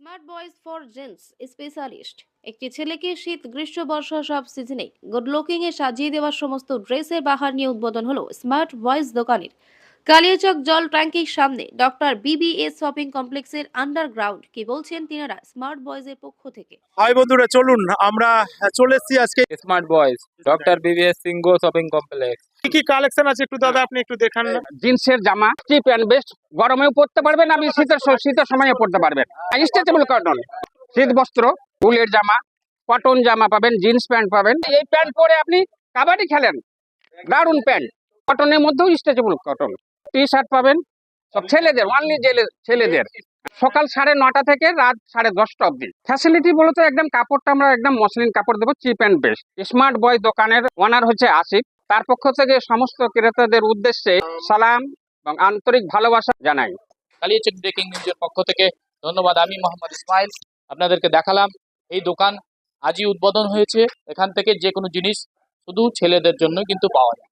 Smart boys for gents specialist. একটি ছেলেকে শীত, গ্রীষ্ম, বর্ষা সব সিজনে গুড লুকিং এ সাজিয়ে দেওয়ার সমস্ত ড্রেসের বাহার নিয়ে উদ্বোধন হলো স্মার্ট বয়েজ দোকানের। কালিয়াচক জল ট্যাঙ্কির সামনে ডক্টর বিবিএস শপিং কমপ্লেক্সের আন্ডারগ্রাউন্ড। কি বলছেন তিনারা স্মার্ট বয়েজের পক্ষ থেকে? হাই বন্ধুরা চলুন আমরা চলে এসেছি আজকে smart boys doctor BBS Singh shopping complex. কি কি কালেকশন আছে একটু দাদা আপনি একটু দেখান না। জিন্সের জামা চিপ অ্যান্ড বেস্ট গরমেও পরতে পারবেন আপনি শীতের শীতের সময়ও পরতে পারবেন। স্ট্রেচেবল কটন শীত বস্ত্র উলের জামা কটন জামা পাবেন জিন্স প্যান্ট পাবেন। এই প্যান্ট পরে আপনি কাবাডি খেলেন দারুণ প্যান্ট কটনের মধ্যেও স্ট্রেচেবল কটন। টি শার্ট পাবেন। সব ছেলেদের অনলি ছেলেদের। সকাল সাড়ে নটা থেকে রাত সাড়ে দশটা অবধি। ফ্যাসিলিটি বলতে একদম কাপড়টা আমরা একদম মসলিন কাপড় দেবো cheap and best smart boy দোকানের ওনার হচ্ছে আশিক। তার পক্ষ থেকে সমস্ত ক্রেতাদের উদ্দেশ্যে সালাম এবং আন্তরিক ভালোবাসা জানাই। ব্রেকিং পক্ষ থেকে ধন্যবাদ। আমি মোহাম্মদ ইসমাইল, আপনাদেরকে দেখালাম। এই দোকান আজই উদ্বোধন হয়েছে। এখান থেকে যে কোনো জিনিস শুধু ছেলেদের জন্য কিন্তু পাওয়া যায়।